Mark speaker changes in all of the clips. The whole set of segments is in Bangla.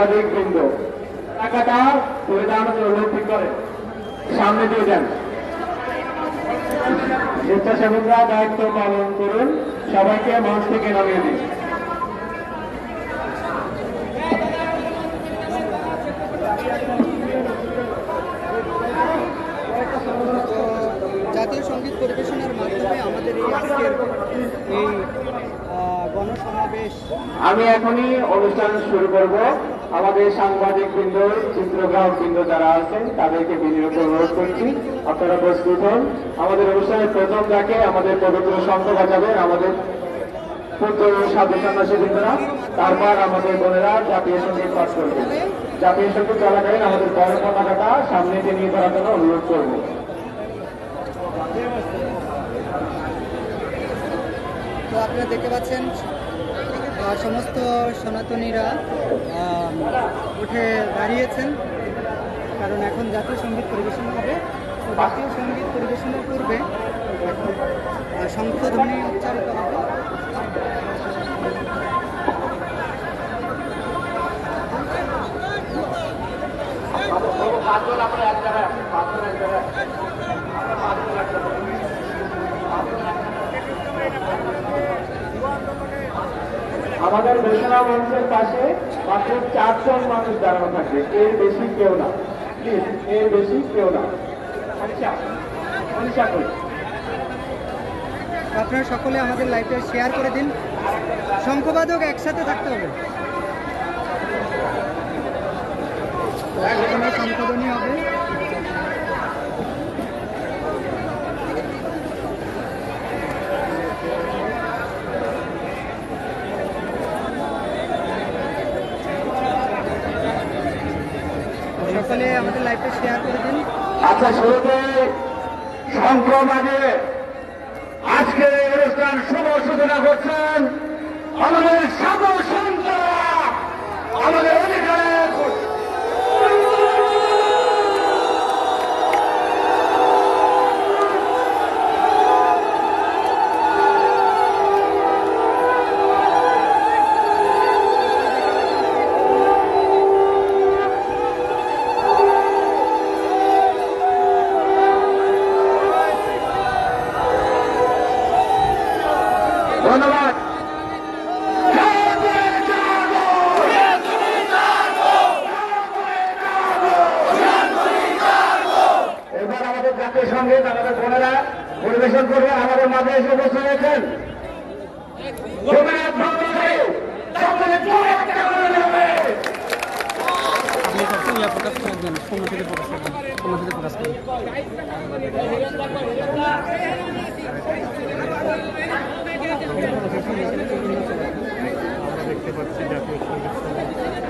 Speaker 1: সাংবাদিক বৃন্দ টাকাটা তুলে দেওয়ার জন্য ঠিক করে। সামনে দিয়ে যান। স্বেচ্ছাসেবকরা দায়িত্ব পালন করুন সবাইকে মঞ্চ থেকে নামিয়ে দিন।
Speaker 2: জাতীয় সংগীত পরিবেশনের মাধ্যমে আমাদের এই আজকের এই গণসমাবেশ
Speaker 1: আমি এখনই অনুষ্ঠান শুরু করব। আমাদের সাংবাদিক বৃন্দ চিত্রগ্রাহক বৃন্দ যারা আছেন, তাদেরকে বিনিয়োগ অনুরোধ করছি, আপনারা প্রস্তুত হন। আমাদের অনুষ্ঠানের প্রথম ডাকে আমাদের পবিত্র শঙ্খ বাজাবেন আমাদের পুত্র সাধু সন্ন্যাসী বৃন্দরা। তারপর আমাদের বোনেরা জাতীয় সংগীত পাঠ করবেন। জাতীয় সংগীত চলাকালীন আমাদের বড় পতাকাটা সামনে নিয়ে করার জন্য অনুরোধ করব।
Speaker 2: তো আপনারা দেখতে পাচ্ছেন সমস্ত সনাতনীরা উঠে দাঁড়িয়েছেন। কারণ এখন জাতীয় সংগীত পরিবেশন হবে। তো জাতীয় সংগীত পরিবেশনের পূর্বে শঙ্খধ্বনি উচ্চারিত হবে।
Speaker 1: এক জায়গায় এক জায়গায়। আমাদের ঘোষণা মঞ্চের পাশে মাত্র চারজন মানুষ দাঁড়ানো থাকে। এর বেশি কেউ না। প্লিজ এর বেশি কেউ না। আচ্ছা
Speaker 2: আপনারা সকলে আমাদের লাইভটা শেয়ার করে দিন। শঙ্খবাদক একসাথে থাকতে হবে। তো সকলে আমাদের লাইভটা শেয়ার করে দিন।
Speaker 1: আচ্ছা শুরুতে সংক্রমণে আজকে অনুষ্ঠান শুভ সূচনা করছেন আমাদের সাধু এবার সঙ্গে আমাদের বোনেরা পরিবেশন করবে, আমাদের মাঝে এসে উপস্থিত হয়েছেন।
Speaker 3: দেখতে পাচ্ছি জাতীয়
Speaker 1: সংগীত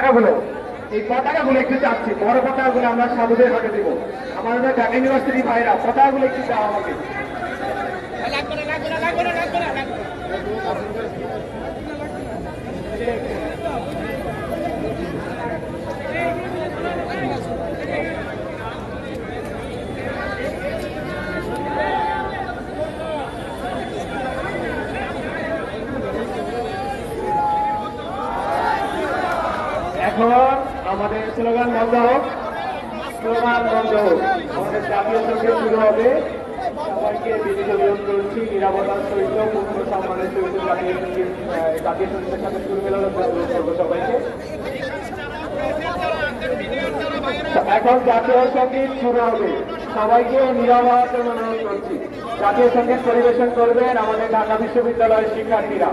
Speaker 1: পতাকাগুলো এই পতাকাগুলো একটু চাচ্ছি। বড় পতাকাগুলো আমরা সাধুদের হাতে দিব। আমাদের ঢাকা ইউনিভার্সিটি ভাইরা পতাকাগুলো একটু দেওয়া আমাকে। এখন আমাদের স্লোগান বন্ধ হোক। স্লোগান বন্ধ হোক। আমাদের জাতীয় সংগীত শুরু হবে। সবাইকে বিনীত বিরোধ করছি। নিরাপত্তার সহিত পূর্ণ সম্মানের সহিত জাতীয় সংগীত জাতীয় সঙ্গীতের সাথে শুরু অনুরোধ করব সবাইকে। এখন জাতীয় সংগীত শুরু হবে। সবাইকে জন্য অনুরোধ করছি। জাতীয় সংগীত পরিবেশন করবেন আমাদের ঢাকা বিশ্ববিদ্যালয়ের শিক্ষার্থীরা।